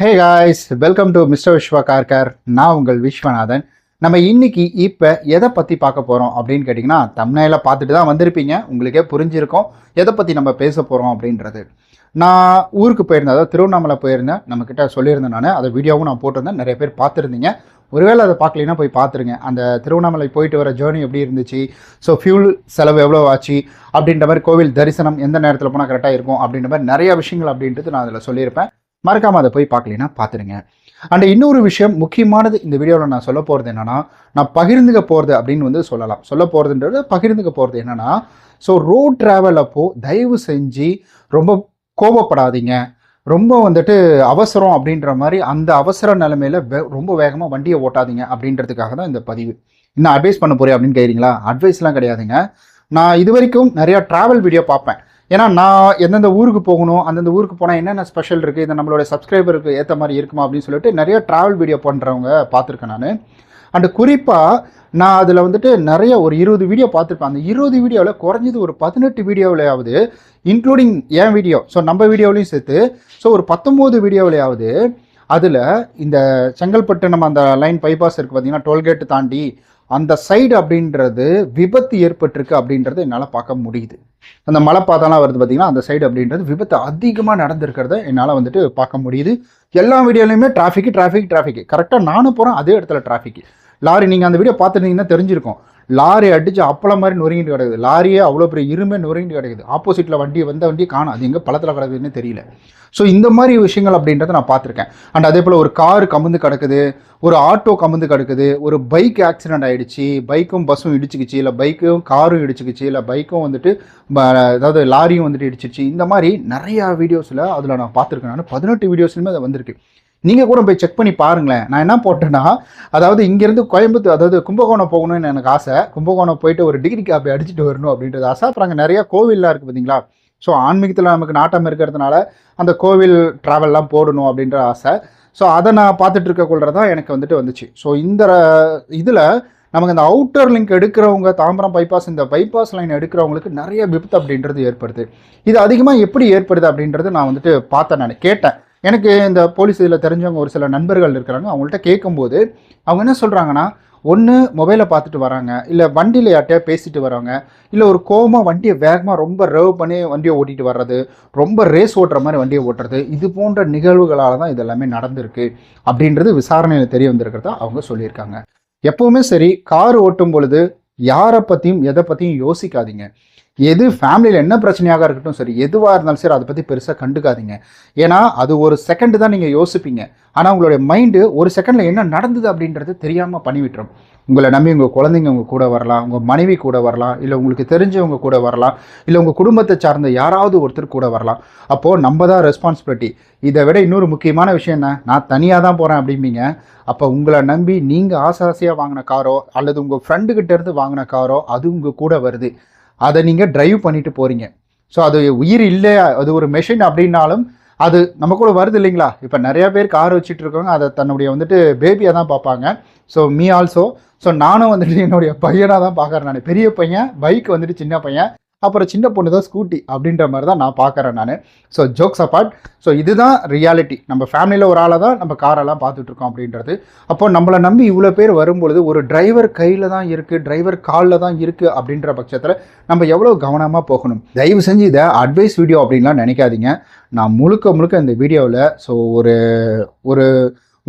Hey guys welcome to mister Viswa Karkar நான் உங்கள் விஸ்வநாதன். நம்ம இன்னைக்கு இப்போ எதை பற்றி பார்க்க போகிறோம் அப்படின்னு கேட்டிங்கன்னா தமிழ்நாயில் பார்த்துட்டு தான் வந்திருப்பீங்க. உங்களுக்கே புரிஞ்சிருக்கும். எதை பற்றி நம்ம பேச போகிறோம் அப்படின்றது. நான் ஊருக்கு போயிருந்தேன். அதாவது திருவண்ணாமலை போயிருந்தேன். நம்மக்கிட்ட சொல்லியிருந்தேன் நான். அதை வீடியோவும் நான் போட்டிருந்தேன். நிறைய பேர் பார்த்துருந்தீங்க. ஒருவேளை அதை பார்க்கலைன்னா போய் பார்த்துருங்க. அந்த திருவண்ணாமலை போயிட்டு வர ஜேர்னி எப்படி இருந்துச்சு? ஸோ ஃபியூல் செலவு எவ்வளோ ஆச்சு? அப்படின்ற மாதிரி கோவில் தரிசனம் எந்த நேரத்தில் போனால் கரெக்டாக இருக்கும்? அப்படின்ற மாதிரி நிறைய விஷயங்கள் அப்படின்றது நான் அதில் சொல்லியிருப்பேன். மறக்காமல் அதை போய் பார்க்கலனா பார்த்துருங்க அண்ட் இன்னொரு விஷயம் முக்கியமானது இந்த வீடியோவில் நான் சொல்ல போகிறது என்னென்னா நான் பகிர்ந்துக்க போகிறது அப்படின்னு வந்து சொல்லலாம். சொல்ல போகிறதுன்றது பகிர்ந்துக்க போகிறது என்னென்னா ஸோ ரோட் ட்ராவல் அப்போது தயவு செஞ்சு ரொம்ப கோபப்படாதீங்க. ரொம்ப வந்துட்டு அவசரம் அப்படின்ற மாதிரி அந்த அவசர நிலைமையில் வே ரொம்ப வேகமாக வண்டியை ஓட்டாதீங்க அப்படின்றதுக்காக தான் இந்த பதிவு. இன்னும் அட்வைஸ் பண்ண போகிறேன் அப்படின்னு கேட்குறீங்களா அட்வைஸ்லாம் கிடையாதுங்க. நான் இது வரைக்கும் நிறையா ட்ராவல் வீடியோ பார்ப்பேன். ஏன்னா நான் எந்தெந்த ஊருக்கு போகணும் அந்தந்த ஊருக்கு போனால் என்னென்ன ஸ்பெஷல் இருக்குது இது நம்மளோட சப்ஸ்கிரைபருக்கு ஏற்ற மாதிரி இருக்குமா அப்படின்னு சொல்லிட்டு நிறைய ட்ராவல் வீடியோ பண்ணுறவங்க பார்த்துருக்கேன் நான். அண்டு குறிப்பாக நான் அதில் வந்துட்டு நிறைய ஒரு இருபது வீடியோ பார்த்துருப்பேன். அந்த இருபது வீடியோவில் குறைஞ்சது ஒரு பதினெட்டு வீடியோவிலையாவது இன்க்ளூடிங் என் வீடியோ ஸோ நம்ம வீடியோவிலையும் சேர்த்து ஸோ ஒரு பத்தொம்போது வீடியோவிலையாவது அதில் இந்த செங்கல்பட்டு நம்ம அந்த லைன் பைபாஸ் இருக்குது பார்த்திங்கன்னா டோல்கேட்டு தாண்டி அந்த சைடு அப்படின்றது விபத்து ஏற்பட்டிருக்கு அப்படின்றது என்னால் பார்க்க முடியுது. அந்த மலைப்பாதம்லாம் வருது பார்த்திங்கன்னா அந்த சைடு அப்படின்றது விபத்து அதிகமாக நடந்திருக்கிறத என்னால் வந்துட்டு பார்க்க முடியுது. எல்லா வீடியோலையுமே டிராஃபிக்கு டிராஃபிக் டிராஃபிக் கரெக்டாக நானும் போகிறேன் அதே இடத்துல டிராஃபிக் லாரி நீங்கள் அந்த வீடியோ பார்த்துருந்தீங்கன்னா தெரிஞ்சிருக்கும். லாரி அடித்து அப்பளம் மாதிரி நொறுங்கிட்டு கிடக்குது. லாரியே அவ்வளோ பெரிய இருமே நொறுங்கிட்டு கிடக்குது. ஆப்போசிட்டில் வண்டி வந்த வண்டி காணும். அது எங்கே பழத்தில் கிடக்குதுன்னு தெரியல. ஸோ இந்த மாதிரி விஷயங்கள் அப்படின்றத நான் பார்த்துருக்கேன். அண்ட் அதே போல் ஒரு கார் கமுந்து கிடக்குது. ஒரு ஆட்டோ கமுந்து கிடக்குது. ஒரு பைக் ஆக்சிடென்ட் ஆகிடுச்சு பைக்கும் பஸ்ஸும் இடிச்சுக்கிச்சு. இல்லை பைக்கும் காரும் இடிச்சுக்கிச்சு. இல்லை பைக்கும் வந்துட்டு அதாவது லாரியும் வந்துட்டு இடிச்சிச்சு இந்த மாதிரி நிறையா வீடியோஸில் அதில் நான் பார்த்துருக்கேன். நான் பதினெட்டு வீடியோஸ்லையுமே அதை வந்திருக்கு. நீங்கள் கூட போய் செக் பண்ணி பாருங்களேன். நான் என்ன போட்டேன்னா அதாவது இங்கேருந்து கோயம்புத்தூர் அதாவது கும்பகோணம் போகணும்னு எனக்கு ஆசை. கும்பகோணம் போயிட்டு ஒரு டிகிரி காப்பி அடிச்சுட்டு வரணும் அப்படின்றது ஆசை. அப்புறம் அங்கே நிறையா கோவில்லாம் இருக்குது பார்த்தீங்களா ஸோ ஆன்மீகத்தில் நமக்கு நாட்டம் இருக்கிறதுனால அந்த கோவில் ட்ராவல்லாம் போடணும் அப்படின்ற ஆசை. ஸோ அதை நான் பார்த்துட்டு இருக்கக்குள்ள தான் எனக்கு வந்துட்டு வந்துச்சு. ஸோ இந்த இதில் நமக்கு இந்த அவுட்டர் லிங்க் எடுக்கிறவங்க தாம்பரம் பைபாஸ் இந்த பைபாஸ் லைன் எடுக்கிறவங்களுக்கு நிறைய விபத்து அப்படின்றது ஏற்படுது. இது அதிகமாக எப்படி ஏற்படுது அப்படின்றது நான் வந்துட்டு பார்த்தேன் நான் கேட்டேன். எனக்கு இந்த போலீஸ் இதில் தெரிஞ்சவங்க ஒரு சில நண்பர்கள் இருக்கிறாங்க. அவங்கள்ட்ட கேட்கும்போது அவங்க என்ன சொல்கிறாங்கன்னா ஒன்று மொபைலை பார்த்துட்டு வராங்க இல்லை வண்டியில் யார்ட்டையா பேசிட்டு வராங்க இல்லை ஒரு கோபமாக வண்டியை வேகமாக ரொம்ப ரவ் பண்ணி வண்டியை ஓட்டிகிட்டு வர்றது ரொம்ப ரேஸ் ஓட்டுற மாதிரி வண்டியை ஓட்டுறது இது போன்ற நிகழ்வுகளால் தான் இதெல்லாமே நடந்திருக்கு. அப்படின்றது விசாரணையில் தெரிய வந்திருக்கிறதா அவங்க சொல்லியிருக்காங்க. எப்போவுமே சரி கார் ஓட்டும் பொழுது யாரை பற்றியும் எதை பற்றியும் யோசிக்காதீங்க. எது ஃபேமிலியில் என்ன பிரச்சனையாக இருக்கட்டும் சரி எதுவாக இருந்தாலும் சரி அதை பற்றி பெருசாக கண்டுக்காதீங்க. ஏன்னா அது ஒரு செகண்டு தான் நீங்கள் யோசிப்பீங்க. ஆனால் உங்களுடைய மைண்டு ஒரு செகண்டில் என்ன நடந்தது அப்படின்றது தெரியாமல் பண்ணிவிட்டுரும். உங்களை நம்பி உங்கள் குழந்தைங்க உங்கள் கூட வரலாம் உங்கள் மனைவி கூட வரலாம் இல்லை உங்களுக்கு தெரிஞ்சவங்க கூட வரலாம் இல்லை உங்கள் குடும்பத்தை சார்ந்த யாராவது ஒருத்தர் கூட வரலாம். அப்போது நம்ம தான் ரெஸ்பான்சிபிலிட்டி இதை விட இன்னொரு முக்கியமான விஷயம் என்ன? நான் தனியாக தான் போகிறேன் அப்படிம்பீங்க. அப்போ உங்களை நம்பி நீங்கள் ஆசை ஆசையாக வாங்கின காரோ அல்லது உங்கள் ஃப்ரெண்டுக்கிட்டேருந்து வாங்கின காரோ அது உங்கள் கூட வருது. அதை நீங்கள் ட்ரைவ் பண்ணிட்டு போகிறீங்க ஸோ அது உயிர் இல்லை அது ஒரு மெஷின் அப்படின்னாலும் அது நம்ம கூட வருது இல்லைங்களா? இப்போ நிறையா பேர் கார் வச்சுட்டு இருக்கவங்க அதை தன்னுடைய வந்துட்டு பேபியாக தான் பார்ப்பாங்க. ஸோ மீ ஆல்சோ ஸோ நானும் வந்துட்டு என்னுடைய பையனாக தான் பார்க்குறேன் நான். பெரிய பையன் பைக் வந்துட்டு சின்ன பையன். அப்புறம் சின்ன பொண்ணு தான் ஸ்கூட்டி அப்படின்ற மாதிரி தான் நான் பார்க்குறேன் நான். ஸோ ஜோக்ஸ் அப்பார்ட் ஸோ இதுதான் ரியாலிட்டி நம்ம ஃபேமிலியில் ஒரு ஆளை தான் நம்ம காரெல்லாம் பார்த்துட்ருக்கோம் அப்படின்றது. அப்போ நம்மளை நம்பி இவ்வளோ பேர் வரும்பொழுது ஒரு டிரைவர் கையில் தான் இருக்குது டிரைவர் காலில் தான் இருக்குது அப்படின்ற பட்சத்தில் நம்ம எவ்வளோ கவனமாக போகணும்? தயவு செஞ்சு இதை அட்வைஸ் வீடியோ அப்படின்லாம் நினைக்காதீங்க. நான் முழுக்க முழுக்க இந்த வீடியோவில் ஸோ ஒரு ஒரு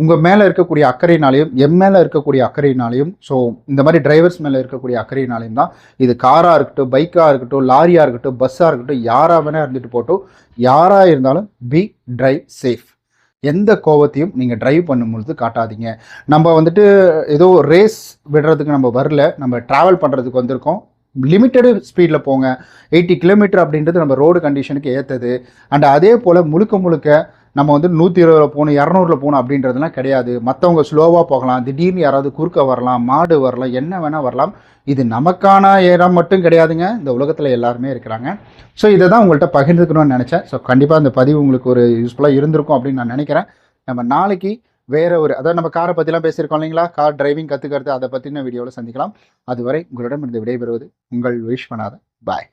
உங்கள் மேலே இருக்கக்கூடிய அக்கறையினாலையும் என் மேலே இருக்கக்கூடிய அக்கறையினாலையும் ஸோ இந்த மாதிரி டிரைவர்ஸ் மேலே இருக்கக்கூடிய அக்கறையினாலையும் தான் இது காராக இருக்கட்டும் பைக்காக இருக்கட்டும் லாரியாக இருக்கட்டும் பஸ்ஸாக இருக்கட்டும் யாராக வேணால் இருந்துட்டு போட்டோம் யாராக இருந்தாலும் பி ட்ரைவ் சேஃப் எந்த கோவத்தையும் நீங்கள் ட்ரைவ் பண்ணும்பொழுது காட்டாதீங்க. நம்ம வந்துட்டு ஏதோ ரேஸ் விடுறதுக்கு நம்ம வரல நம்ம ட்ராவல் பண்ணுறதுக்கு வந்திருக்கோம் லிமிட்டடு ஸ்பீடில் போங்க. எயிட்டி கிலோமீட்டர் அப்படின்றது நம்ம ரோடு கண்டிஷனுக்கு ஏற்றது அண்ட் அதே போல் முழுக்க முழுக்க நம்ம வந்து நூற்றி இருபதில் போகணும் இரநூறுல போகணும் அப்படின்றதுலாம் கிடையாது. மற்றவங்க ஸ்லோவாக போகலாம் திடீர்னு யாராவது குறுக்க வரலாம் மாடு வரலாம் என்ன வேணால் வரலாம். இது நமக்கான இடம் மட்டும் கிடையாதுங்க. இந்த உலகத்தில் எல்லாருமே இருக்கிறாங்க. ஸோ இதை தான் உங்கள்கிட்ட பகிர்ந்துக்கணும்னு நினச்சேன். ஸோ கண்டிப்பாக இந்த பதிவு உங்களுக்கு ஒரு யூஸ்ஃபுல்லாக இருந்திருக்கும் அப்படின்னு நான் நினைக்கிறேன். நம்ம நாளைக்கு வேற ஒரு அதாவது நம்ம காரை பற்றிலாம் பேசியிருக்கோம் இல்லைங்களா? கார் டிரைவிங் கற்றுக்கிறது அதை பற்றின வீடியோவில் சந்திக்கலாம். அதுவரை உங்களிடம் இருந்து விடைபெறுவது உங்கள் விஸ்வநாதன். பாய்